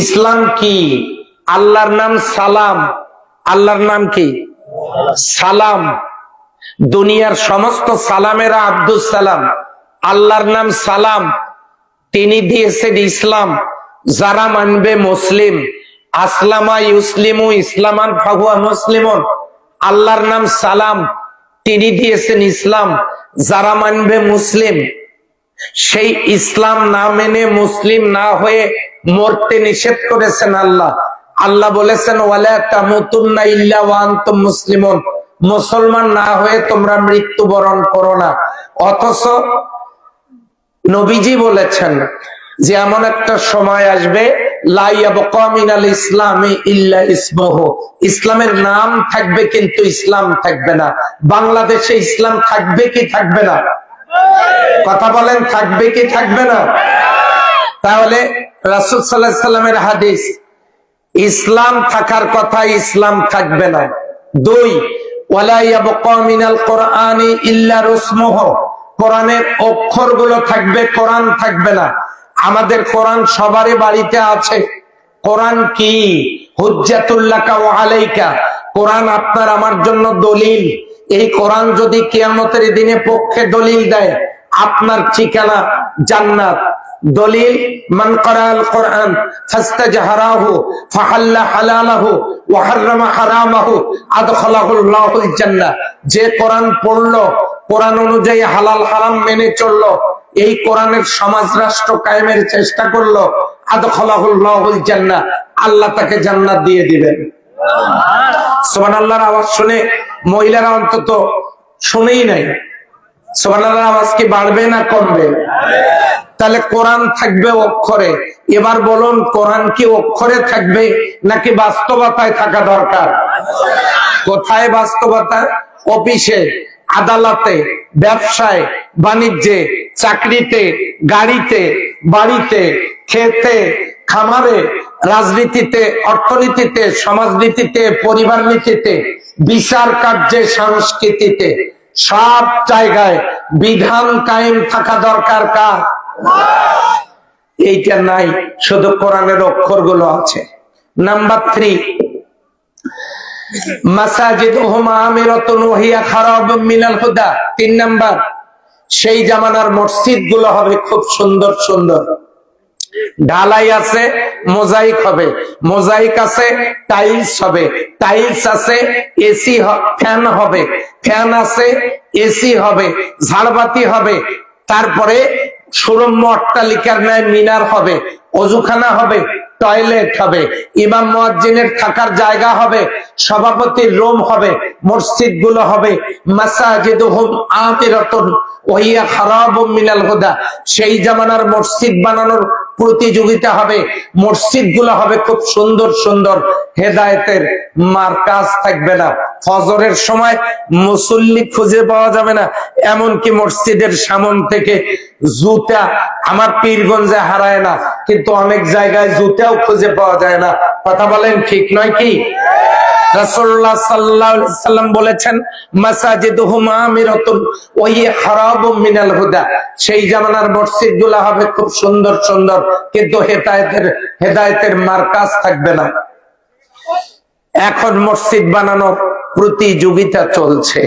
ইসলাম কি? আল্লাহর নাম সালাম। আল্লাহর নাম কি? সালাম। দুনিয়ার সমস্ত সালামেরা আব্দুল সালাম। আল্লাহর নাম সালাম। তিনি দিয়েছেন ইসলাম। যারা মানবে মুসলিম। আসলামা ইউসলিমু ইসলামান ফাহুয়া মুসলিমন। আল্লাহর নাম সালাম। তিনি দিয়েছেন ইসলাম। যারা মানবে মুসলিম। সেই ইসলাম না মেনে মুসলিম না হয়ে মরতে নিষেধ করেছেন আল্লাহ। আল্লাহ বলেছেন মুসলিমুন। মুসলমান না হয়ে তোমরা মৃত্যুবরণ করো না। অথচ নবীজি বলেছেন যে, এমন একটা সময় আসবে ইসলামের নাম থাকবে কিন্তু ইসলাম থাকবে না। বাংলাদেশে ইসলাম থাকবে কি থাকবে না? কথা বলেন, থাকবে কি থাকবে না? তাহলে রাসুল সাল্লাহ সাল্লামের হাদিস, ইসলাম থাকার কথা ইসলাম থাকবে না। দুই কি? আপনার আমার জন্য দলিল। এই কোরআন যদি কেয়ামতের দিনে পক্ষে দলিল দেয়, আপনার ঠিকানা জান্নাত। দলিল, মান করাল কোরআন ফাস্তাজহারাহু, ফাহাল্লা যে কোরআন পড়ল, কোরআন অনুযায়ী হালাল হারাম মেনে চলল, এই কোরআনের সমাজ রাষ্ট্র কায়েমের চেষ্টা করল আদখালাহুল্লাহুল জান্নাহ আল্লাহ তাকে জান্নাত দিয়ে দিবেন। সোমান আল্লাহর আওয়াজ শুনে মহিলারা অন্তত শুনেই নাই। বাড়বে না কমবে? তাহলে কোরআন থাকবে অক্ষরে। এবার বলুন, কোরআন কি অক্ষরে থাকবে নাকি বাস্তবতায় থাকা দরকার? কোথায় বাস্তবতা? অফিসে, আদালতে, ব্যবসায়, বাণিজ্যে, চাকরিতে, গাড়িতে, বাড়িতে, খেতে, খামারে, রাজনীতিতে, অর্থনীতিতে, সমাজনীতিতে পরিবার নীতিতে বিচার কার্যে, সংস্কৃতিতে। সব জায়গায় বিধান কায়েম থাকা দরকার কার? এইটা নাই, শুধু কোরআনের অক্ষরগুলো আছে। নাম্বার থ্রি মাসাজিদ মিনাল হুদা। তিন নাম্বার, সেই জামানার মসজিদগুলো হবে খুব সুন্দর সুন্দর। ঢালাই আছে, মোজাইক হবে। মোজাইক আছে, টাইলস হবে। টাইলস আছে, এসি ফ্যান হবে। ফ্যান আছে, এসি হবে। ঝাড়বাতি হবে। তারপরে সুরম্য অট্টালিকার ন্যায় মিনার হবে। অজুখানা হবে। টয়লেট হবে। ইমাম মুয়াজ্জিনের থাকার জায়গা হবে। সভাপতির রুম হবে। মসজিদগুলো হবে সেই জামানার মসজিদ বানানোর প্রতিযোগিতা হবে মসজিদগুলো হবে খুব সুন্দর সুন্দর হেদায়েতের মার্কাজ থাকবে না। ফজরের সময় মুসল্লি খুঁজে পাওয়া যাবে না, এমনকি মসজিদের সামন থেকে জুতা আমার পীরগঞ্জে হারায় না, কিন্তু অনেক জায়গায় জুতাও খুঁজে পাওয়া যায় না। কথা বলেন ঠিক নয় কি? রাসূলুল্লাহ সাল্লাল্লাহু আলাইহি সাল্লাম বলেছেন, মাসাজিদুহুম আমিরাতুন ওয়া হারাবু মিনাল হুদা। সেই জামানার মসজিদগুলো হবে খুব সুন্দর সুন্দর, কিন্তু হেদায়েতের হেদায়েতের মার্কাজ থাকবে না। এখন মসজিদ বানানোর প্রতিযোগিতা চলছে।